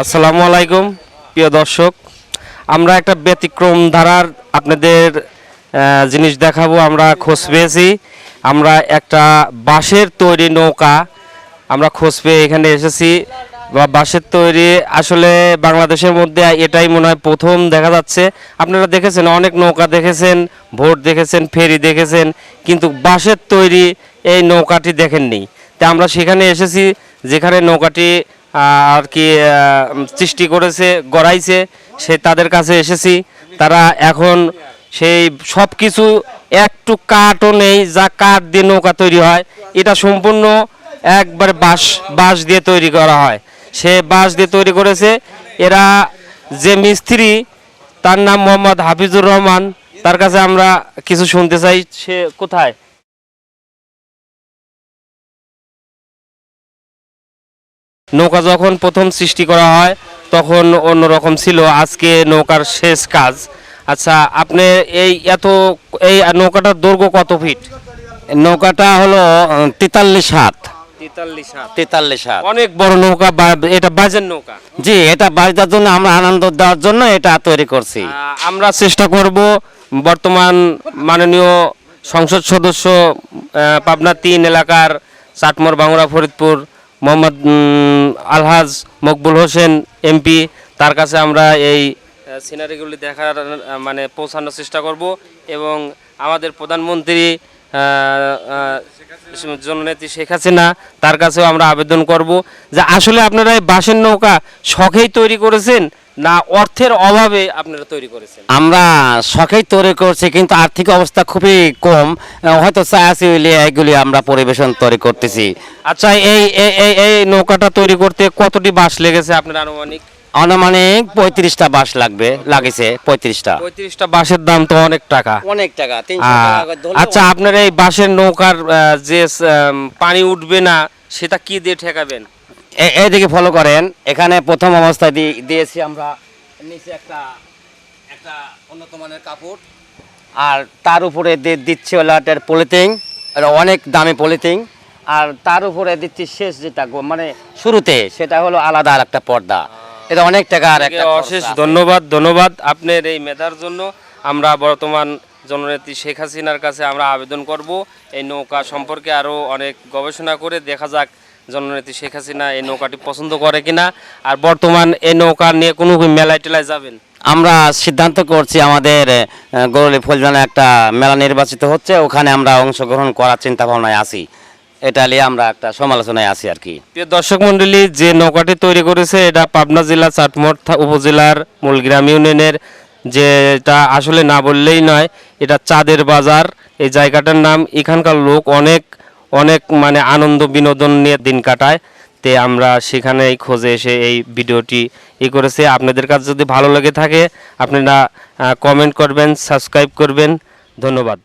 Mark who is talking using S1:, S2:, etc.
S1: আসসালামু আলাইকুম, প্রিয় দর্শক। আমরা একটা ব্যতিক্রম ধারার আপনাদের জিনিস দেখাবো। আমরা খোঁজ পেয়েছি। আমরা একটা বাঁশের তৈরি নৌকা আমরা খোঁজ পেয়ে এখানে এসেছি। বা বাঁশের তৈরি আসলে বাংলাদেশের মধ্যে এটাই মনে হয় প্রথম দেখা যাচ্ছে। আপনারা দেখেছেন, অনেক নৌকা দেখেছেন, ভোট দেখেছেন, ফেরি দেখেছেন, কিন্তু বাঁশের তৈরি এই নৌকাটি দেখেননি। তা আমরা সেখানে এসেছি, যেখানে নৌকাটি আর কি সৃষ্টি করেছে, গড়াইছে, সে তাদের কাছে এসেছি। তারা এখন সেই সব কিছু একটু কাঠও নেই, যা কাঠ দিয়ে নৌকা তৈরি হয়। এটা সম্পূর্ণ একবারে বাঁশ বাঁশ দিয়ে তৈরি করা হয়। সে বাঁশ দিয়ে তৈরি করেছে। এরা যে মিস্ত্রি, তার নাম মোহাম্মদ হাফিজুর রহমান। তার কাছে আমরা কিছু শুনতে চাই। সে কোথায়? নৌকা যখন প্রথম সৃষ্টি করা হয় তখন অন্যরকম ছিল। আজকে নৌকার শেষ কাজ। আচ্ছা আপনি এই এত এই নৌকাটার দৈর্ঘ্য কত ফিট?
S2: নৌকাটা হলো তেতাল্লিশ হাত।
S1: তেতাল্লিশ হাত। অনেক বড় নৌকা এটা বাজের নৌকা।
S2: জি এটা জন্য আমরা আনন্দ দেওয়ার জন্য এটা তৈরি করছি।
S1: আমরা চেষ্টা করব বর্তমান মাননীয় সংসদ সদস্য পাবনা তিন এলাকার চাটমোর বাংলা ফরিদপুর মোহাম্মদ আলহাজ মকবুল হোসেন এমপি, তার কাছে আমরা এই সিনারিগুলি দেখার মানে পৌঁছানোর চেষ্টা করব এবং আমাদের প্রধানমন্ত্রী জননেত্রী শেখ হাসিনা তার কাছেও আমরা আবেদন করব যে আসলে আপনারা এই বাঁশের নৌকা শখেই তৈরি করেছেন না অর্থের অভাবে আপনারা তৈরি করেছেন?
S2: আমরা শখেই তৈরি করছি কিন্তু আর্থিক অবস্থা খুবই কম। হয়তো হইলে এগুলি আমরা পরিবেশন তৈরি করতেছি।
S1: আচ্ছা। এই এই এই এই নৌকাটা তৈরি করতে কতটি বাঁশ লেগেছে আপনার আনুমানিক?
S2: আনুমানিক পঁয়ত্রিশটা বাস লাগবে লাগেছে পঁয়ত্রিশটা।
S1: পঁয়ত্রিশটা বাঁশের দাম তো অনেক টাকা।
S2: অনেক টাকা
S1: আচ্ছা আপনার এই বাঁশের নৌকার যে পানি উঠবে না সেটা কি দিয়ে ঠেকাবেন?
S2: এইদিকে ফলো করেন। এখানে প্রথম অবস্থায় দিয়েছি আমরা নিচে একটা একটা উন্নত মানের কাপড়। আর তার উপরে দিচ্ছি হলো একটা পলিথিন অনেক দামি পলিথিন আর তার উপরে দিচ্ছি শেষ যেটা মানে শুরুতে সেটা হলো আলাদা আর একটা পর্দা। এটা অনেক টাকার একটা
S1: অশেষ ধন্যবাদ ধন্যবাদ আপনার এই মেধার জন্য। আমরা বর্তমান জননেত্রী শেখ হাসিনার কাছে আমরা আবেদন করব। এই নৌকা সম্পর্কে আরও অনেক গবেষণা করে দেখা যাক জননেত্রী শেখ হাসিনা এই নৌকাটি পছন্দ করে কিনা। আর বর্তমান এই নৌকা নিয়ে কোনো মেলায় টেলায় যাবেন?
S2: আমরা সিদ্ধান্ত করছি আমাদের গরলি ফুলজানে একটা মেলা নির্বাচিত হচ্ছে। ওখানে আমরা অংশগ্রহণ করার চিন্তা ভাবনায় আছি। এটা নিয়ে আমরা একটা সমালোচনায় আছি আর কি।
S1: দর্শক মণ্ডলী যে নৌকাটি তৈরি করেছে, এটা পাবনা জেলা চাটমোট থা- উপজেলার মূলগ্রাম ইউনিয়নের, যেটা আসলে না বললেই নয়, এটা চাঁদের বাজার। এই জায়গাটার নাম, এখানকার লোক অনেক অনেক মানে আনন্দ বিনোদন নিয়ে দিন কাটায়। তে আমরা সেখানে এই খোঁজে এসে এই ভিডিওটি ই করেছে। আপনাদের কাছে যদি ভালো লেগে থাকে, আপনারা কমেন্ট করবেন সাবস্ক্রাইব করবেন। ধন্যবাদ।